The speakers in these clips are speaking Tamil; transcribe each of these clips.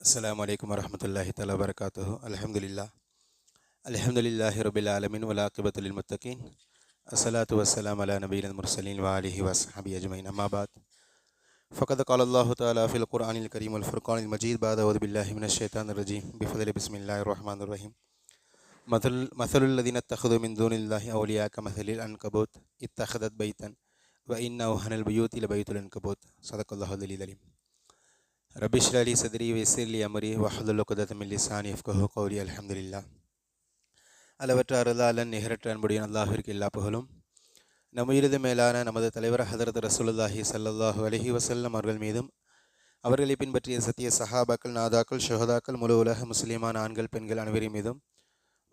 السلام عليكم ورحمة الله تعالى وبركاته. الحمد لله. الحمد لله رب العالمين والعاقبة للمتقين. الصلاة والسلام على نبينا المرسلين وآله وصحبه أجمعين. أما بعد فقد قال الله تعالى في القرآن الكريم والفرقان المجيد بعد أعوذ بالله من الشيطان الرجيم. بفضل بسم الله الرحمن الرحيم. مثل مثل الذين اتخذوا من دون الله أولياء كمثل العنكبوت اتخذت بيتا وإن أوهن البيوت لبيت العنكبوت. صدق الله العلي العليم رب اشرح لي صدري ويسر لي امري واحلل عقدة من لساني يفقهوا قولي الحمد لله அளவற்ற அருளாளன் நிகரற்ற அன்புடைய அல்லாஹிற்கு எல்லா புகழும் நம் உயிரிது மேலான நமது தலைவர் ஹதரத் ரசூலுல்லாஹி ஸல்லல்லாஹு அலைஹி வஸல்லம் அவர்கள் மீதும் அவர்களை பின்பற்றிய சத்திய சஹாபாக்கள் நாதாக்கள் ஷஹதாக்கள் முழு உலக முஸ்லிமான ஆண்கள் பெண்கள் அனைவரின் மீதும்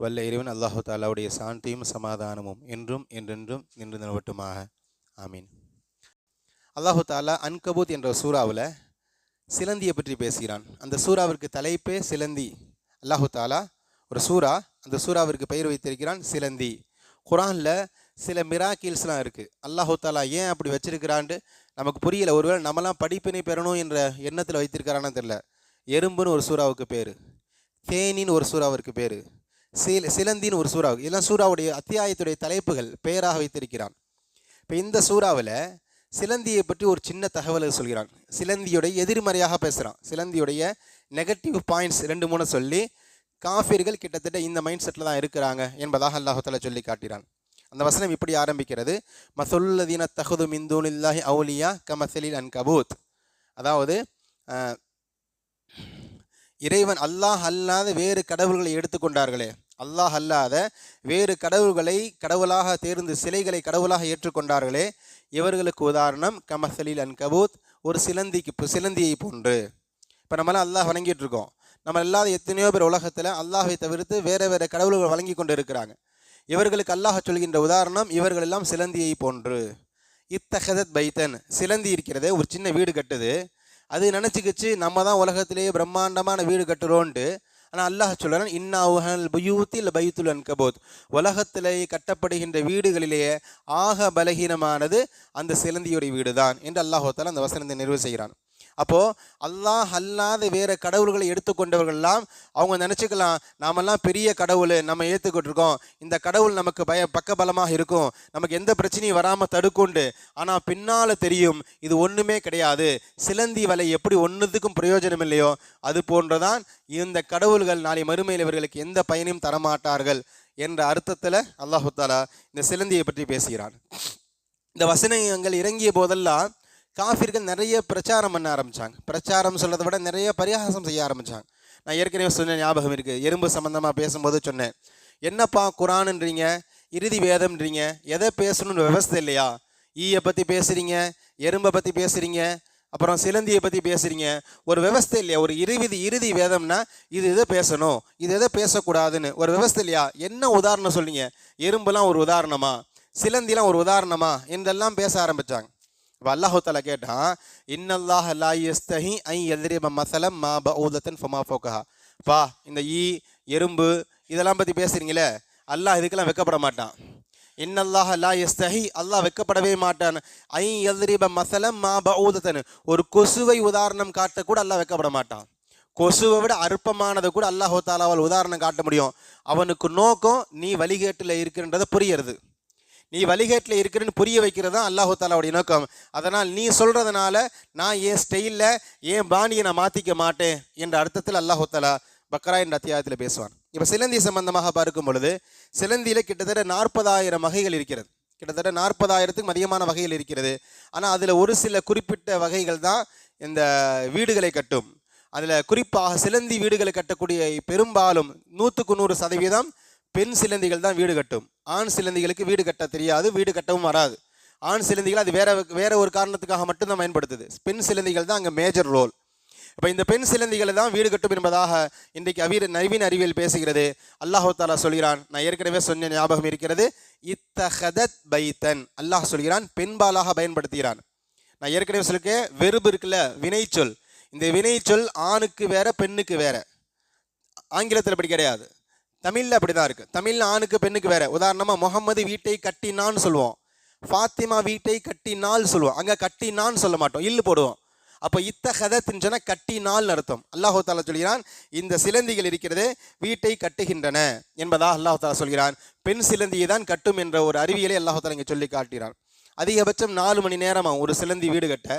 வல்ல இறைவன் அல்லாஹு தாலாவுடைய சாந்தியும் சமாதானமும் என்றும் என்றென்றும் நின்று நிலவட்டுமாக ஆமீன் அல்லாஹு தாலா அன்கபூத் என்ற சூறாவில் சிலந்தியை பற்றி பேசுகிறான். அந்த சூறாவிற்கு தலைப்பே சிலந்தி. அல்லாஹு தாலா ஒரு சூறா அந்த சூறாவிற்கு பெயர் வைத்திருக்கிறான் சிலந்தி. குரானில் சில மிராக்கில்ஸ்லாம் இருக்குது அல்லாஹு தாலா ஏன் அப்படி வச்சிருக்கிறான்ட்டு நமக்கு புரியல. ஒருவேளை நம்மலாம் படிப்பினை பெறணும் என்ற எண்ணத்தில் வைத்திருக்கிறான்னு தெரில எறும்புன்னு ஒரு சூறாவுக்கு பேர். தேனின்னு ஒரு சூறாவிற்கு பேர். சில சிலந்தின்னு ஒரு சூறாவுக்கு இதெல்லாம் சூறாவுடைய அத்தியாயத்துடைய தலைப்புகள் பெயராக வைத்திருக்கிறான். இப்போ இந்த சூறாவில் சிலந்தியை பற்றி ஒரு சின்ன தகவலை சொல்கிறான். சிலந்தியுடைய எதிர்மறையாக பேசுகிறான். சிலந்தியுடைய நெகட்டிவ் பாயிண்ட்ஸ் ரெண்டு மூணு சொல்லி காஃபிர்கள் கிட்டத்தட்ட இந்த மைண்ட் செட்டில் தான் இருக்கிறாங்க என்பதாக அல்லாஹால சொல்லி காட்டுகிறான் அந்த வசனம் இப்படி ஆரம்பிக்கிறது. மசொல்லதீன தகுது மிந்தூனில்லாஹி அவுலியா கமசலில் அன் கபூத் அதாவது இறைவன் அல்லாஹ் அல்லாத வேறு கடவுள்களை எடுத்துக்கொண்டார்களே. அல்லாஹ் அல்லாத வேறு கடவுள்களை கடவுளாக தேர்ந்து சிலைகளை கடவுளாக ஏற்றுக்கொண்டார்களே. இவர்களுக்கு உதாரணம் கமசலில் அன் கபூத் ஒரு சிலந்திக்கு இப்போ சிலந்தியை போன்று. இப்போ நம்மளாம் அல்லாஹ் வணங்கிட்டு இருக்கோம் நம்ம இல்லாத எத்தனையோ பேர் உலகத்தில் அல்லாஹை தவிர்த்து வேறு வேறு கடவுள்கள் வழங்கி கொண்டு இருக்கிறாங்க இவர்களுக்கு அல்லாஹ் சொல்கின்ற உதாரணம் இவர்கள் எல்லாம் சிலந்தியை போன்று. இத்தகதத் பைத்தன் சிலந்தி இருக்கிறதே ஒரு சின்ன வீடு கட்டுது. அது நினச்சிக்கிச்சு நம்ம தான் உலகத்திலேயே பிரம்மாண்டமான வீடு கட்டுறோன்ட்டு ஆனால் அல்லாஹ் சொல்கிறான் இன்னாவுஹல் பயூத்தில் பைத்துல் அன்கபோத். உலகத்திலே கட்டப்படுகின்ற வீடுகளிலேயே ஆக பலகீனமானது அந்த சிலந்தியுடைய வீடு தான் என்று அல்லாஹோத்தால் அந்த வசனத்தை நிறைவு செய்கிறான். அப்போது அல்லாஹ் அல்லாத வேறு கடவுள்களை எடுத்துக்கொண்டவர்கள்லாம் அவங்க நினச்சிக்கலாம் நாமெல்லாம் பெரிய கடவுள் நம்ம ஏற்றுக்கிட்டுருக்கோம் இந்த கடவுள் நமக்கு பய பக்கபலமாக இருக்கும். நமக்கு எந்த பிரச்சனையும் வராமல் தடுக்குண்டு. ஆனால் பின்னால் தெரியும் இது ஒன்றுமே கிடையாது. சிலந்தி வலை எப்படி ஒன்றுத்துக்கும் பிரயோஜனம் இல்லையோ அது போன்றுதான் இந்த கடவுள்கள் நாளை மறுமையில் இவர்களுக்கு எந்த பயனையும் தரமாட்டார்கள். என்ற அர்த்தத்தில் அல்லாஹு தாலா இந்த சிலந்தியை பற்றி பேசுகிறான். இந்த வசனங்கள் இறங்கிய போதெல்லாம் காஃபிர்கள் நிறைய பிரச்சாரம் பண்ண ஆரம்பிச்சாங்க. பிரச்சாரம் சொல்கிறத விட நிறைய பரிகாசம் செய்ய ஆரம்பித்தாங்க நான் ஏற்கனவே சொன்ன ஞாபகம் இருக்குது எறும்பு சம்மந்தமாக பேசும்போது சொன்னேன். என்னப்பா குரானுன்றீங்க? இறுதி வேதம்ன்றீங்க? எதை பேசணும்னு விவசாய இல்லையா? ஈயை பற்றி பேசுகிறீங்க எறும்பை பற்றி பேசுகிறீங்க அப்புறம் சிலந்தியை பற்றி பேசுறீங்க? ஒரு விவஸ்தை இல்லையா? ஒரு இறுதி இறுதி வேதம்னா இது எதை பேசணும்? இது எதை பேசக்கூடாதுன்னு. ஒரு விவஸ்தை இல்லையா? என்ன உதாரணம் சொல்றீங்க? எறும்புலாம் ஒரு உதாரணமா? சிலந்திலாம் ஒரு உதாரணமா? என்றெல்லாம் பேச ஆரம்பித்தாங்க இப்போ அல்லாஹு கேட்டான் இன்னல்லாஹ் லா யஸ்தஹி ஐ எதிரிப மசலம் மா பஊதத்தன் ஃபமா ஃபோகா பா இந்த ஈ எறும்பு இதெல்லாம் பற்றி பேசுகிறீங்களே அல்லாஹ் இதுக்கெல்லாம் வெக்கப்பட மாட்டான். இன்னல்லாஹ் லா யஸ்தஹி அல்லாஹ் வெக்கப்படவே மாட்டான். ஐ எதிரிப மசலம் மா பஊதத்தன். ஒரு கொசுவை உதாரணம் காட்ட கூட அல்லாஹ் வெக்கப்பட மாட்டான். கொசுவை விட அற்பமானதை கூட அல்லாஹோ தாலாவால் உதாரணம் காட்ட முடியும். அவனுக்கு நோக்கம் நீ வழிகேட்டில் இருக்கின்றதை புரியறது. நீ வழிகேட்டில் இருக்கிறன்னு புரிய வைக்கிறது தான் அல்லாஹு தாலாவுடைய நோக்கம். அதனால் நீ சொல்கிறதுனால நான் என் ஸ்டைலில் என் பாணியை நான் மாற்றிக்க மாட்டேன் என்ற அர்த்தத்தில் அல்லாஹு தாலா பக்ரா என்ற அத்தியாயத்தில் பேசுவான். இப்போ சிலந்தி சம்பந்தமாக பார்க்கும் பொழுது சிலந்தியில் கிட்டத்தட்ட நாற்பதாயிரம் வகைகள் இருக்கிறது. கிட்டத்தட்ட நாற்பதாயிரத்துக்கும் அதிகமான வகைகள் இருக்கிறது. ஆனால் அதில் ஒரு சில குறிப்பிட்ட வகைகள் தான் இந்த வீடுகளை கட்டும். அதில் குறிப்பாக சிலந்தி வீடுகளை கட்டக்கூடிய பெரும்பாலும் நூற்றுக்கு நூறு சதவீதம் பெண் சிலந்திகள் தான் வீடு கட்டும். ஆண் சிலந்திகளுக்கு வீடு கட்ட தெரியாது வீடு கட்டவும் வராது. ஆண் சிலந்திகள் அது வேற வேற ஒரு காரணத்துக்காக மட்டும்தான் பயன்படுத்துது. பெண் சிலந்திகள் தான் அங்கே மேஜர் ரோல் இப்போ இந்த பெண் சிலந்திகளை தான் வீடு கட்டும் என்பதாக இன்றைக்கு அவீர் நவீன அறிவியல் பேசுகிறது. அல்லாஹு தாலா சொல்கிறான் நான் ஏற்கனவே சொன்ன ஞாபகம் இருக்கிறது இத்தஹதத் பைத்தன். அல்லாஹ் சொல்கிறான் பெண்பாலாக பயன்படுத்துகிறான். நான் ஏற்கனவே சொல்லிருக்கேன் வெறுப்பு இருக்குல்ல வினைச்சொல். இந்த வினைச்சொல் ஆணுக்கு வேற பெண்ணுக்கு வேற. ஆங்கிலத்தில் அப்படி கிடையாது. தமிழில் அப்படி தான் இருக்குது தமிழ் ஆணுக்கு பெண்ணுக்கு வேறு. உதாரணமாக முகம்மது வீட்டை கட்டினான்னு சொல்லுவோம். ஃபாத்திமா வீட்டை கட்டினால் சொல்லுவோம். அங்கே கட்டினான்னு சொல்ல மாட்டோம். இல்லு போடுவோம். அப்போ இத்த தின்றன சொன்ன கட்டினால் அர்த்தம். அல்லாஹு தாலா சொல்கிறான் இந்த சிலந்திகள் இருக்கிறது வீட்டை கட்டுகின்றன என்பதாக அல்லாஹு தாலா சொல்கிறான். பெண் சிலந்தியை தான் கட்டும் என்ற ஒரு அறிவியலை அல்லாஹு தாலா இங்கே சொல்லி காட்டுகிறான். அதிகபட்சம் நாலு மணி நேரமாக ஒரு சிலந்தி வீடு கட்ட.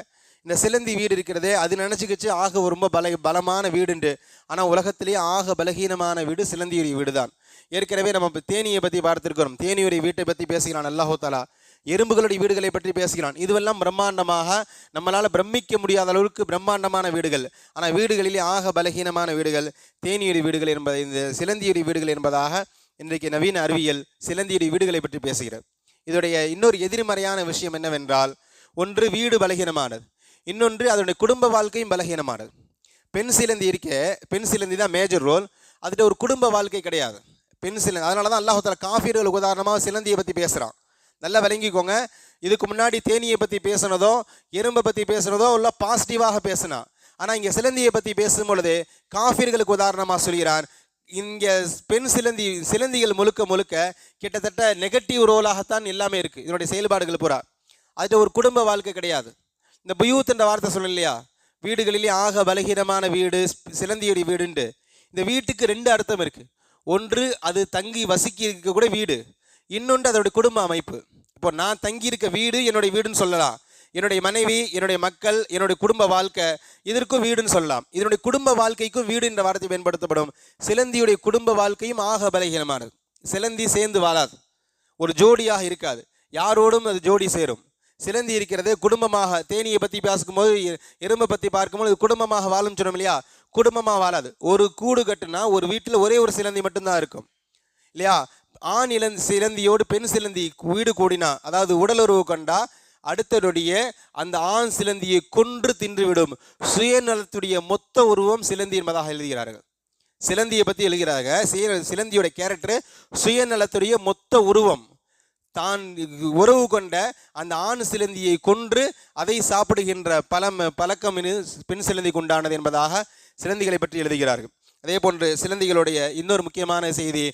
இந்த சிலந்தி வீடு இருக்கிறதே அது நினச்சிக்கிச்சு ஆக ரொம்ப பல பலமான வீடுண்டு. ஆனால் உலகத்திலேயே ஆக பலகீனமான வீடு சிலந்தியுடைய வீடு தான் ஏற்கனவே நம்ம தேனியை பற்றி பார்த்துருக்கிறோம். தேனியுடைய வீட்டை பற்றி பேசுகிறான் அல்லாஹோத்தாலா எறும்புகளுடைய வீடுகளை பற்றி பேசுகிறான். இதுவெல்லாம் பிரம்மாண்டமாக நம்மளால் பிரமிக்க முடியாத அளவுக்கு பிரம்மாண்டமான வீடுகள். ஆனால் வீடுகளிலே ஆக பலகீனமான வீடுகள் தேனியுடைய வீடுகள் என்பதை இந்த சிலந்தியுடைய வீடுகள் என்பதாக இன்றைக்கு நவீன அறிவியல் சிலந்தியுடைய வீடுகளை பற்றி பேசுகிறது. இதோடைய இன்னொரு எதிர்மறையான விஷயம் என்னவென்றால் ஒன்று வீடு பலகீனமானது. இன்னொன்று அதனுடைய குடும்ப வாழ்க்கையும் பலகீனமானது. பெண் சிலந்தி இருக்க பெண் சிலந்தி தான் மேஜர் ரோல் அதுகிட்ட ஒரு குடும்ப வாழ்க்கை கிடையாது. பெண் சிலந்தி அதனால தான் அல்லாஹால காஃபீர்களுக்கு உதாரணமாக சிலந்தியை பற்றி பேசுகிறான் நல்லா விளங்கிக்கோங்க. இதுக்கு முன்னாடி தேனியை பற்றி பேசுனதோ எறும்பை பற்றி பேசுனதோ உள்ள பாசிட்டிவாக பேசினா. ஆனால் இங்கே சிலந்தியை பற்றி பேசும்பொழுது காஃபீர்களுக்கு உதாரணமாக சொல்கிறான். இங்கே பெண் சிலந்தி சிலந்திகள் முழுக்க முழுக்க கிட்டத்தட்ட நெகட்டிவ் ரோலாகத்தான் எல்லாமே இருக்குது இதனுடைய செயல்பாடுகள் பூரா. அதுல ஒரு குடும்ப வாழ்க்கை கிடையாது. இந்த புயூத் என்ற வார்த்தை சொல்லணும் இல்லையா வீடுகளிலே ஆக பலகீனமான வீடு சிலந்தியுடைய வீடுண்டு. இந்த வீட்டுக்கு ரெண்டு அர்த்தம் இருக்குது ஒன்று அது தங்கி வசிக்க இருக்க கூட வீடு. இன்னொன்று அதோடைய குடும்ப அமைப்பு. இப்போ நான் தங்கி இருக்க வீடு என்னுடைய வீடுன்னு சொல்லலாம். என்னுடைய மனைவி என்னுடைய மக்கள் என்னுடைய குடும்ப வாழ்க்கை இதற்கும் வீடுன்னு சொல்லலாம். இதனுடைய குடும்ப வாழ்க்கைக்கும் வீடு என்ற வார்த்தை பயன்படுத்தப்படும். சிலந்தியுடைய குடும்ப வாழ்க்கையும் ஆக பலகீனமானது. சிலந்தி சேர்ந்து வாழாது. ஒரு ஜோடியாக இருக்காது. யாரோடும் அது ஜோடி சேரும். சிலந்தி இருக்கிறது குடும்பமாக தேனியை பற்றி பேசும்போது எறும்பை பற்றி பார்க்கும்போது குடும்பமாக வாழும் சொன்னோம் இல்லையா? குடும்பமாக வாழாது. ஒரு கூடு கட்டுனா ஒரு வீட்டில் ஒரே ஒரு சிலந்தி மட்டும்தான் இருக்கும். இல்லையா? ஆண் இளந் சிலந்தியோடு பெண் சிலந்தி வீடு கூடினா அதாவது உடலுறவு கொண்டா அடுத்தனுடைய அந்த ஆண் சிலந்தியை கொன்று தின்றுவிடும். சுயநலத்துடைய மொத்த உருவம் சிலந்தி என்பதாக எழுதுகிறார்கள். சிலந்தியை பற்றி எழுதுகிறாங்க சிலந்தியோட கேரக்டர் சுயநலத்துடைய மொத்த உருவம். தான் உறவு கொண்ட அந்த ஆண் சிலந்தியை கொன்று அதை சாப்பிடுகின்ற பலம் பழக்கம் பெண் சிலந்திக்கு உண்டானது என்பதாக சிலந்திகளை பற்றி எழுதுகிறார்கள். அதே போன்று சிலந்திகளுடைய இன்னொரு முக்கியமான செய்தி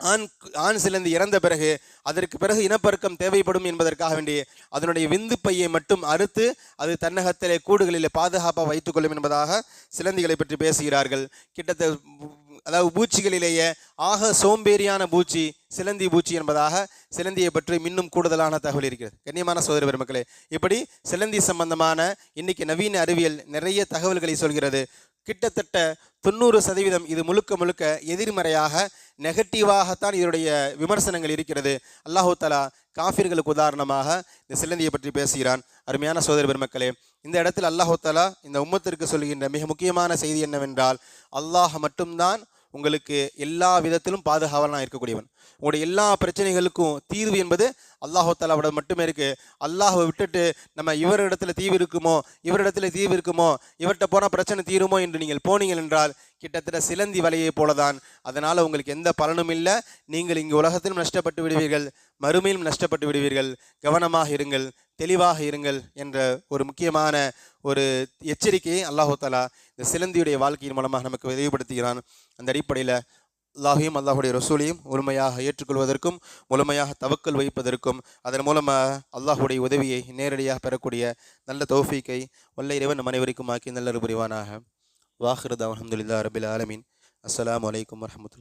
ஆண் ஆண் சிலந்தி இறந்த பிறகு அதற்கு பிறகு இனப்பெருக்கம் தேவைப்படும் என்பதற்காக வேண்டி அதனுடைய விந்து பையை மட்டும் அறுத்து அது தன்னகத்திலே கூடுகளிலே பாதுகாப்பாக வைத்துக்கொள்ளும் என்பதாக சிலந்திகளை பற்றி பேசுகிறார்கள். கிட்டத்தட்ட அதாவது பூச்சிகளிலேயே ஆக சோம்பேறியான பூச்சி சிலந்தி பூச்சி என்பதாக சிலந்தியை பற்றி இன்னும் கூடுதலான தகவல் இருக்கிறது. கண்ணியமான சோதர பெருமக்களே இப்படி சிலந்தி சம்பந்தமான இன்னைக்கு நவீன அறிவியல் நிறைய தகவல்களை சொல்கிறது. கிட்டத்தட்ட தொண்ணூறு சதவீதம் இது முழுக்க முழுக்க எதிர்மறையாக நெகட்டிவாகத்தான் இதனுடைய விமர்சனங்கள் இருக்கிறது. அல்லாஹு தலா காஃபிர்களுக்கு உதாரணமாக இந்த சிலந்தியை பற்றி பேசுகிறான். அருமையான சோதர பெருமக்களே இந்த இடத்தில் அல்லாஹோத்தலா இந்த உம்மத்திற்கு சொல்கின்ற மிக முக்கியமான செய்தி என்னவென்றால் அல்லாஹ் மட்டும்தான் உங்களுக்கு எல்லா விதத்திலும் பாதுகாவலாக இருக்கக்கூடியவன். உங்களுடைய எல்லா பிரச்சனைகளுக்கும் தீர்வு என்பது அல்லாஹு தாலாவோட மட்டுமே இருக்குது அல்லாஹை விட்டுட்டு நம்ம இவரிடத்துல தீவு இருக்குமோ இவரிடத்துல தீவு இருக்குமோ இவர்கிட்ட போனால் பிரச்சனை தீருமோ என்று நீங்கள் போனீங்கள் என்றால் கிட்டத்தட்ட சிலந்தி வலையை போலதான். அதனால் உங்களுக்கு எந்த பலனும் இல்லை. நீங்கள் இங்கு உலகத்திலும் நஷ்டப்பட்டு விடுவீர்கள். மறுமையிலும் நஷ்டப்பட்டு விடுவீர்கள். கவனமாக இருங்கள். தெளிவாக இருங்கள் என்ற ஒரு முக்கியமான ஒரு எச்சரிக்கையை அல்லாஹு தாலா இந்த சிலந்தியுடைய வாழ்க்கையின் மூலமாக நமக்கு விரைவுபடுத்துகிறான். அந்த அடிப்படையில் அல்லாஹையும் அல்லாஹுடைய ரசூலையும் முழுமையாக ஏற்றுக்கொள்வதற்கும் முழுமையாக தவக்கல் வைப்பதற்கும் அதன் மூலமாக அல்லாஹுடைய உதவியை நேரடியாக பெறக்கூடிய நல்ல தௌஃபீக்கை வல்ல இறைவன் அனைவருக்கும் ஆக்கி நல்ல புரிவானாக. وآخر دعوة الحمد لله رب العالمين. السلام عليكم ورحمة الله.